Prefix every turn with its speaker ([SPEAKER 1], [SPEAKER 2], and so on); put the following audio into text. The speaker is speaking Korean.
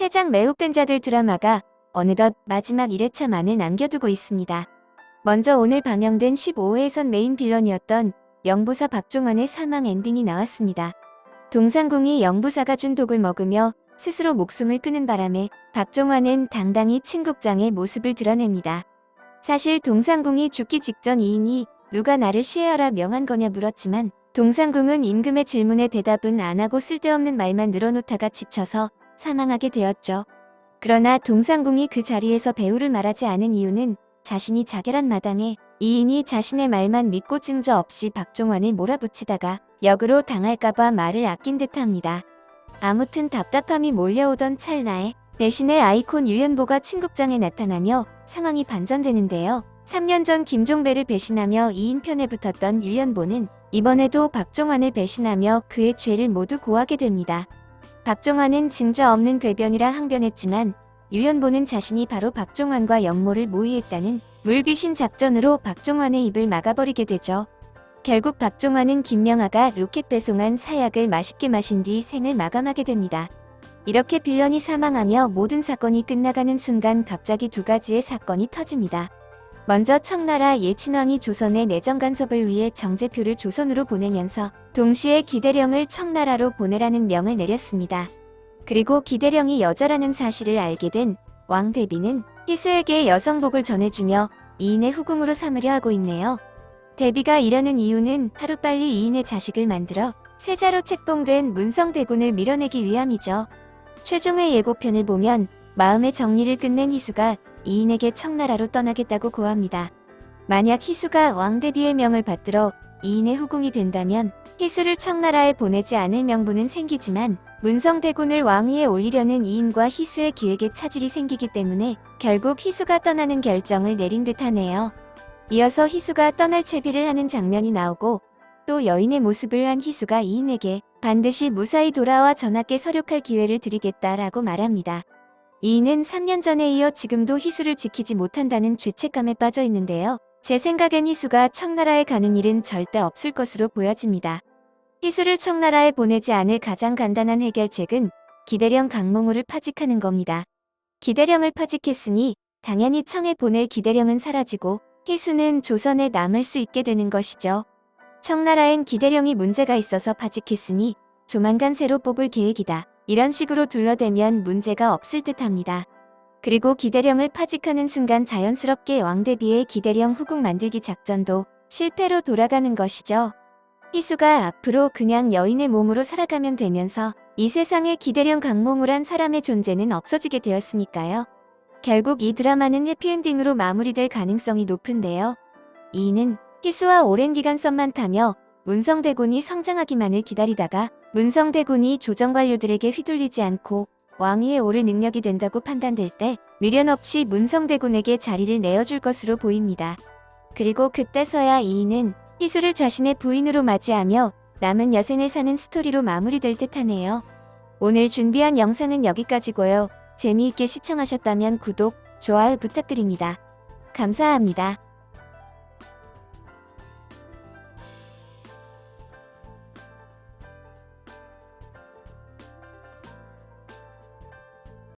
[SPEAKER 1] 세장 매혹된 자들 드라마가 어느덧 마지막 1회차만을 남겨두고 있습니다. 먼저 오늘 방영된 15회에선 메인 빌런이었던 영부사 박종원의 사망 엔딩이 나왔습니다. 동상궁이 영부사가 준 독을 먹으며 스스로 목숨을 끊은 바람에 박종원은 당당히 친국장의 모습을 드러냅니다. 사실 동상궁이 죽기 직전 이인이 누가 나를 시해하라 명한 거냐 물었지만 동상궁은 임금의 질문에 대답은 안 하고 쓸데없는 말만 늘어놓다가 지쳐서 사망하게 되었죠. 그러나 동상궁이 그 자리에서 배우를 말하지 않은 이유는 자신이 자결한 마당에 이인이 자신의 말만 믿고 증거 없이 박종원을 몰아붙이다가 역으로 당할까봐 말을 아낀 듯합니다. 아무튼 답답함이 몰려오던 찰나에 대신에 아이콘 유연보가 친국장에 나타나며 상황이 반전되는데요. 3년 전 김종배를 배신하며 이인 편에 붙었던 유연보는 이번에도 박종환을 배신하며 그의 죄를 모두 고하게 됩니다. 박종환은 증거 없는 궤변이라 항변했지만 유연보는 자신이 바로 박종환과 영모를 모의했다는 물귀신 작전으로 박종환의 입을 막아버리게 되죠. 결국 박종환은 김명아가 로켓 배송한 사약을 맛있게 마신 뒤 생을 마감하게 됩니다. 이렇게 빌런이 사망하며 모든 사건이 끝나가는 순간 갑자기 두 가지의 사건이 터집니다. 먼저 청나라 예친왕이 조선의 내정 간섭을 위해 정제표를 조선으로 보내면서 동시에 기대령을 청나라로 보내라는 명을 내렸습니다. 그리고 기대령이 여자라는 사실을 알게 된 왕대비는 희수에게 여성복을 전해주며 이인의 후궁으로 삼으려 하고 있네요. 대비가 이러는 이유는 하루빨리 이인의 자식을 만들어 세자로 책봉된 문성대군을 밀어내기 위함이죠. 최종의 예고편을 보면 마음의 정리를 끝낸 희수가 이인에게 청나라로 떠나겠다고 고합니다. 만약 희수가 왕대비의 명을 받들어 이인의 후궁이 된다면 희수를 청나라에 보내지 않을 명분은 생기지만 문성대군을 왕위에 올리려는 이인과 희수의 기획에 차질이 생기기 때문에 결국 희수가 떠나는 결정을 내린 듯하네요. 이어서 희수가 떠날 채비를 하는 장면이 나오고 또 여인의 모습을 한 희수가 이인에게 반드시 무사히 돌아와 전하께 서력할 기회를 드리겠다라고 말합니다. 이인은 3년 전에 이어 지금도 희수를 지키지 못한다는 죄책감에 빠져 있는데요. 제 생각엔 희수가 청나라에 가는 일은 절대 없을 것으로 보여집니다. 희수를 청나라에 보내지 않을 가장 간단한 해결책은 기대령 강몽우를 파직하는 겁니다. 기대령을 파직했으니 당연히 청에 보낼 기대령은 사라지고 희수는 조선에 남을 수 있게 되는 것이죠. 청나라엔 기대령이 문제가 있어서 파직했으니 조만간 새로 뽑을 계획이다. 이런 식으로 둘러대면 문제가 없을 듯 합니다. 그리고 기대령을 파직하는 순간 자연스럽게 왕대비의 기대령 후궁 만들기 작전도 실패로 돌아가는 것이죠. 희수가 앞으로 그냥 여인의 몸으로 살아가면 되면서 이 세상에 기대령 강몽우란 사람의 존재는 없어지게 되었으니까요. 결국 이 드라마는 해피엔딩으로 마무리될 가능성이 높은데요. 이는 희수와 오랜 기간 썸만 타며 문성대군이 성장하기만을 기다리다가 문성대군이 조정관료들에게 휘둘리지 않고 왕위에 오를 능력이 된다고 판단될 때 미련 없이 문성대군에게 자리를 내어줄 것으로 보입니다. 그리고 그때서야 이인은 희수를 자신의 부인으로 맞이하며 남은 여생을 사는 스토리로 마무리될 듯하네요. 오늘 준비한 영상은 여기까지고요. 재미있게 시청하셨다면 구독, 좋아요 부탁드립니다. 감사합니다.